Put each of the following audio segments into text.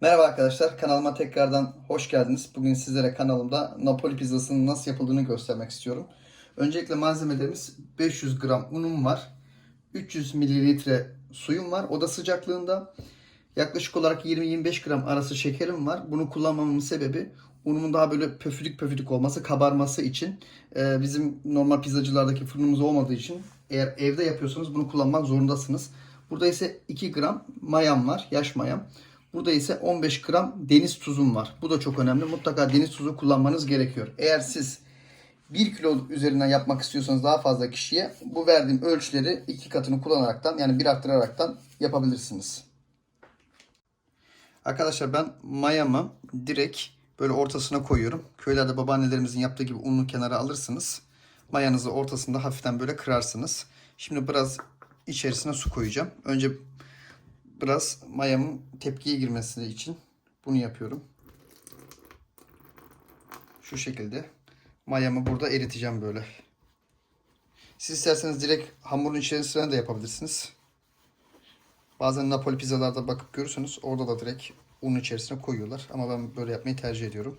Merhaba arkadaşlar, kanalıma tekrardan hoş geldiniz. Bugün sizlere kanalımda Napoli pizzasının nasıl yapıldığını göstermek istiyorum. Öncelikle malzemelerimiz 500 gram unum var. 300 mililitre suyum var oda sıcaklığında. Yaklaşık olarak 20-25 gram arası şekerim var. Bunu kullanmamın sebebi unumun daha böyle pöfüdük pöfüdük olması, kabarması için. Ee, bizim normal pizzacılardaki fırınımız olmadığı için eğer evde yapıyorsanız bunu kullanmak zorundasınız. Burada ise 2 gram mayam var, yaş mayam. Burada ise 15 gram deniz tuzum var. Bu da çok önemli. Mutlaka deniz tuzu kullanmanız gerekiyor. Eğer siz 1 kilo üzerinden yapmak istiyorsanız daha fazla kişiye bu verdiğim ölçüleri iki katını kullanaraktan yani bir arttıraraktan yapabilirsiniz. Arkadaşlar ben mayamı direkt böyle ortasına koyuyorum. Köylerde babaannelerimizin yaptığı gibi unlu kenara alırsınız. Mayanızı ortasında hafiften böyle kırarsınız. Şimdi biraz içerisine su koyacağım. Önce biraz mayamın tepkiye girmesi için bunu yapıyorum. Şu şekilde mayamı burada eriteceğim böyle. Siz isterseniz direkt hamurun içerisine de yapabilirsiniz. Bazen Napoli pizzalarda bakıp görürsünüz orada da direkt unun içerisine koyuyorlar. Ama ben böyle yapmayı tercih ediyorum.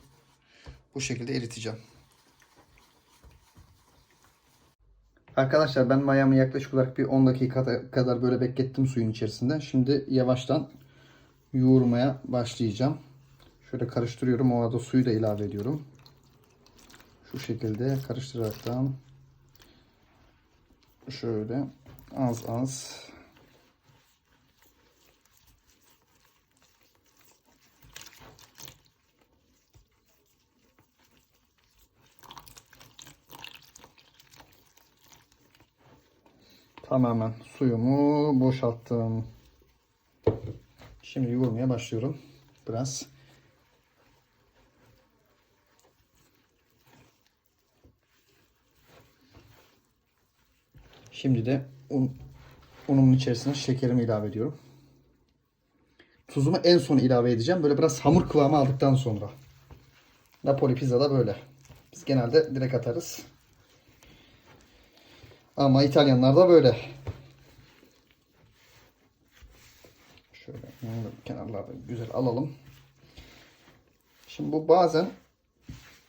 Bu şekilde eriteceğim. Arkadaşlar ben mayamı yaklaşık olarak bir 10 dakika kadar böyle beklettim suyun içerisinde. Şimdi yavaştan yoğurmaya başlayacağım. Şöyle karıştırıyorum. O arada suyu da ilave ediyorum. Şu şekilde karıştıraraktan şöyle az az Tamamen suyumu boşalttım. Şimdi yoğurmaya başlıyorum. Biraz. Şimdi de un, unumun içerisine şekerimi ilave ediyorum. Tuzumu en son ilave edeceğim. Böyle biraz hamur kıvamı aldıktan sonra. Napoli pizza da böyle. Biz genelde direkt atarız. Ama İtalyanlar da böyle. Şöyle kenarlarda güzel alalım. Şimdi bu bazen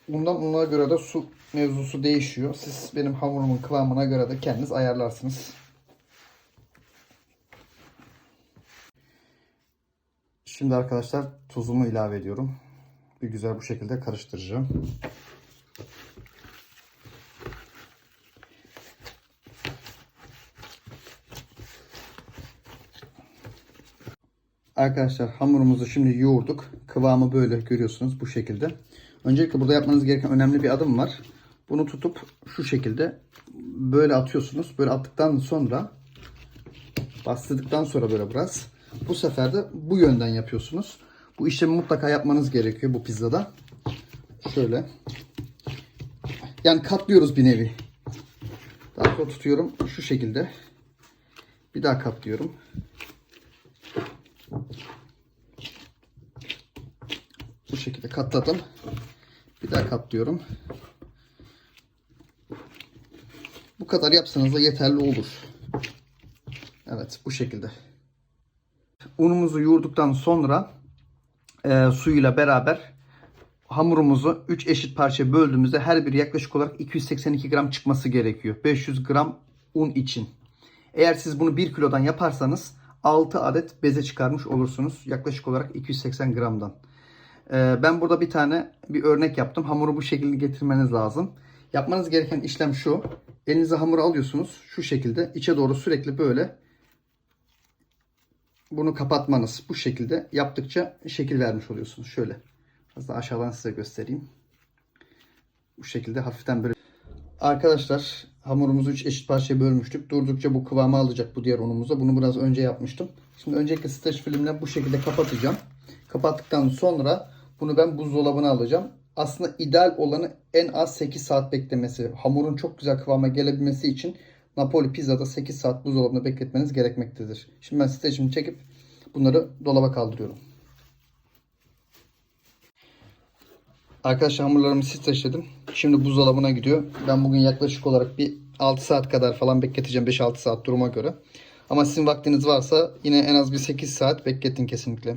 bundan ona göre de su mevzusu değişiyor. Siz benim hamurumun kıvamına göre de kendiniz ayarlarsınız. Şimdi arkadaşlar tuzumu ilave ediyorum. Bir güzel bu şekilde karıştıracağım. Arkadaşlar hamurumuzu şimdi yoğurduk. Kıvamı böyle görüyorsunuz bu şekilde. Öncelikle burada yapmanız gereken önemli bir adım var. Bunu tutup şu şekilde böyle atıyorsunuz. Böyle attıktan sonra bastırdıktan sonra böyle biraz. Bu sefer de bu yönden yapıyorsunuz. Bu işlemi mutlaka yapmanız gerekiyor bu pizzada. Şöyle. Yani katlıyoruz bir nevi. Daha sonra tutuyorum şu şekilde. Bir daha katlıyorum. Bu şekilde katladım. Bir daha katlıyorum. Bu kadar yapsanız da yeterli olur. Evet bu şekilde. Unumuzu yoğurduktan sonra e, suyuyla beraber hamurumuzu 3 eşit parça böldüğümüzde her biri yaklaşık olarak 282 gram çıkması gerekiyor. 500 gram un için. Eğer siz bunu 1 kilodan yaparsanız 6 adet beze çıkarmış olursunuz. Yaklaşık olarak 280 gramdan. Ee, ben burada bir tane bir örnek yaptım. Hamuru bu şekilde getirmeniz lazım. Yapmanız gereken işlem şu. Elinize hamuru alıyorsunuz. Şu şekilde içe doğru sürekli böyle bunu kapatmanız. Bu şekilde yaptıkça şekil vermiş oluyorsunuz. Şöyle. Biraz daha aşağıdan size göstereyim. Bu şekilde hafiften böyle. Arkadaşlar hamurumuzu 3 eşit parçaya bölmüştük. Durdukça bu kıvamı alacak bu diğer unumuza. Bunu biraz önce yapmıştım. Şimdi öncelikle streç filmle bu şekilde kapatacağım. Kapattıktan sonra bunu ben buzdolabına alacağım. Aslında ideal olanı en az 8 saat beklemesi. Hamurun çok güzel kıvama gelebilmesi için Napoli pizzada 8 saat buzdolabında bekletmeniz gerekmektedir. Şimdi ben streçimi çekip bunları dolaba kaldırıyorum. Arkadaşlar hamurlarımı streçledim. Şimdi buzdolabına gidiyor. Ben bugün yaklaşık olarak bir 6 saat kadar falan bekleteceğim. 5-6 saat duruma göre. Ama sizin vaktiniz varsa yine en az bir 8 saat bekletin kesinlikle.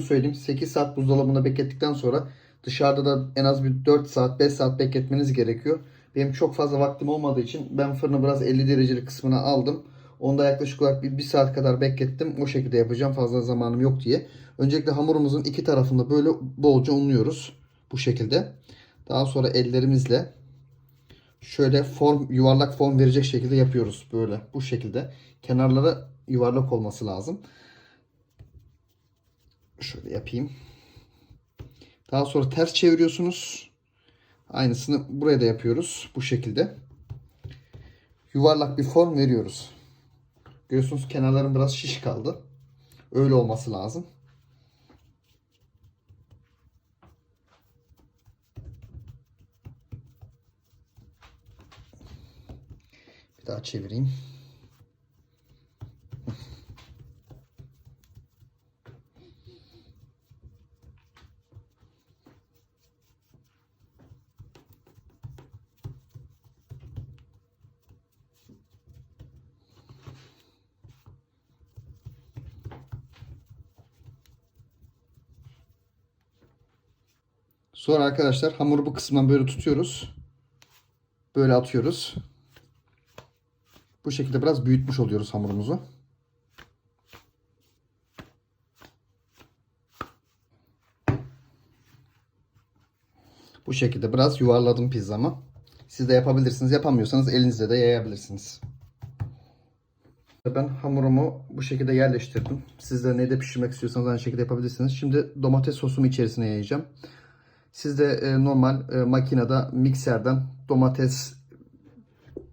söyleyeyim 8 saat buzdolabında beklettikten sonra dışarıda da en az bir 4 saat 5 saat bekletmeniz gerekiyor. Benim çok fazla vaktim olmadığı için ben fırını biraz 50 derecelik kısmına aldım. Onda yaklaşık olarak bir, bir saat kadar beklettim. O şekilde yapacağım fazla zamanım yok diye. Öncelikle hamurumuzun iki tarafında böyle bolca unluyoruz. Bu şekilde. Daha sonra ellerimizle şöyle form yuvarlak form verecek şekilde yapıyoruz böyle bu şekilde. Kenarları yuvarlak olması lazım. Şöyle yapayım. Daha sonra ters çeviriyorsunuz. Aynısını buraya da yapıyoruz. Bu şekilde. Yuvarlak bir form veriyoruz. Görüyorsunuz kenarların biraz şiş kaldı. Öyle olması lazım. Bir daha çevireyim. Sonra arkadaşlar hamuru bu kısmından böyle tutuyoruz. Böyle atıyoruz. Bu şekilde biraz büyütmüş oluyoruz hamurumuzu. Bu şekilde biraz yuvarladım pizzamı. Siz de yapabilirsiniz. Yapamıyorsanız elinizle de yayabilirsiniz. Ben hamurumu bu şekilde yerleştirdim. Siz de ne de pişirmek istiyorsanız aynı şekilde yapabilirsiniz. Şimdi domates sosumu içerisine yayacağım. Siz de e, normal e, makinede mikserden domates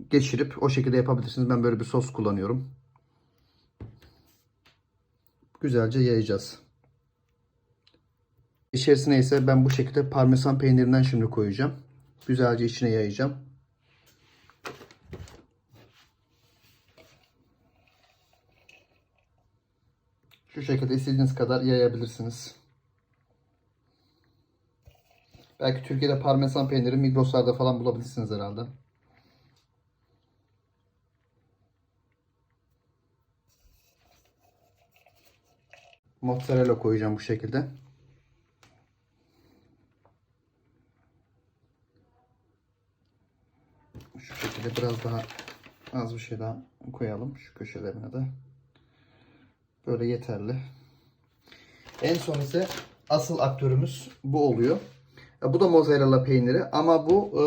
geçirip o şekilde yapabilirsiniz. Ben böyle bir sos kullanıyorum. Güzelce yayacağız. İçerisine ise ben bu şekilde parmesan peynirinden şimdi koyacağım. Güzelce içine yayacağım. Şu şekilde istediğiniz kadar yayabilirsiniz. Belki Türkiye'de parmesan peyniri Migros'larda falan bulabilirsiniz herhalde. Mozzarella koyacağım bu şekilde. Şu şekilde biraz daha az bir şey daha koyalım şu köşelerine de. Böyle yeterli. En son ise asıl aktörümüz bu oluyor. Ya Bu da mozzarella peyniri ama bu e,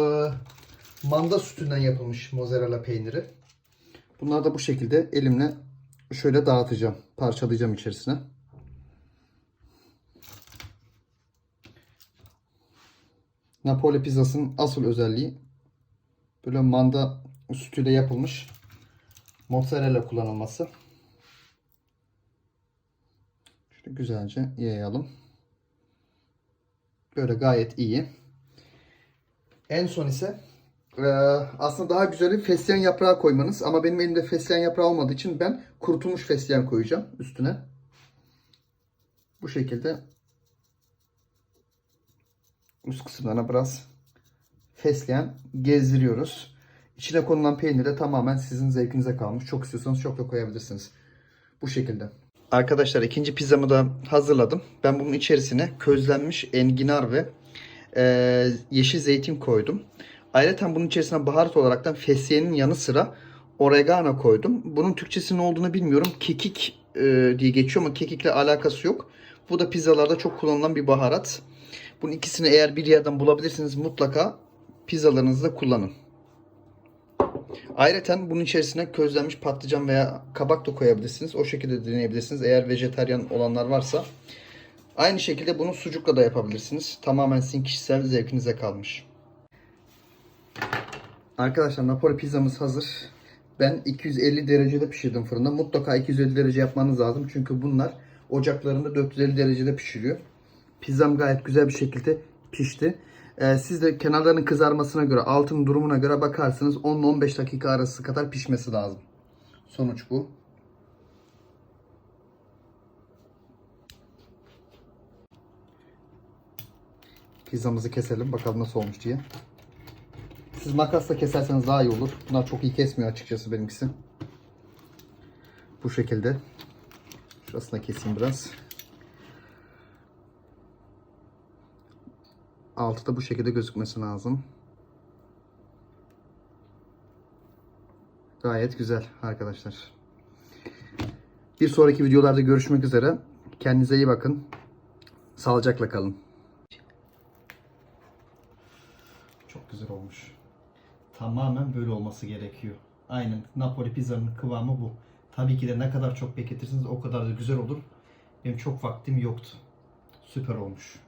manda sütünden yapılmış mozzarella peyniri. Bunları da bu şekilde elimle şöyle dağıtacağım. Parçalayacağım içerisine. Napoli pizzasının asıl özelliği böyle manda sütüyle yapılmış mozzarella kullanılması. Şöyle güzelce yayalım. Böyle gayet iyi. En son ise e, aslında daha güzeli fesleğen yaprağı koymanız. Ama benim elimde fesleğen yaprağı olmadığı için ben kurutulmuş fesleğen koyacağım üstüne. Bu şekilde üst kısımlarına biraz fesleğen gezdiriyoruz. İçine konulan peynir de tamamen sizin zevkinize kalmış. Çok istiyorsanız çok da koyabilirsiniz. Bu şekilde. Arkadaşlar ikinci pizzamı da hazırladım. Ben bunun içerisine közlenmiş enginar ve e, yeşil zeytin koydum. Ayrıca bunun içerisine baharat olaraktan fesleğenin yanı sıra oregano koydum. Bunun Türkçesi ne olduğunu bilmiyorum. Kekik e, diye geçiyor ama kekikle alakası yok. Bu da pizzalarda çok kullanılan bir baharat. Bunun ikisini eğer bir yerden bulabilirsiniz mutlaka pizzalarınızda kullanın. Ayrıca bunun içerisine közlenmiş patlıcan veya kabak da koyabilirsiniz. O şekilde deneyebilirsiniz. Eğer vejetaryen olanlar varsa. Aynı şekilde bunu sucukla da yapabilirsiniz. Tamamen sizin kişisel zevkinize kalmış. Arkadaşlar Napoli pizzamız hazır. Ben 250 derecede pişirdim fırında. Mutlaka 250 derece yapmanız lazım. Çünkü bunlar ocaklarında 450 derecede pişiriyor. Pizzam gayet güzel bir şekilde pişti. Ee, siz de kenarlarının kızarmasına göre, altın durumuna göre bakarsınız 10-15 dakika arası kadar pişmesi lazım. Sonuç bu. Pizzamızı keselim bakalım nasıl olmuş diye. Siz makasla keserseniz daha iyi olur. Bunlar çok iyi kesmiyor açıkçası benimkisi. Bu şekilde. Şurasına keseyim biraz. Altı da bu şekilde gözükmesi lazım. Gayet güzel arkadaşlar. Bir sonraki videolarda görüşmek üzere. Kendinize iyi bakın. Sağlıcakla kalın. Çok güzel olmuş. Tamamen böyle olması gerekiyor. Aynen Napoli pizzanın kıvamı bu. Tabii ki de ne kadar çok bekletirseniz o kadar da güzel olur. Benim çok vaktim yoktu. Süper olmuş.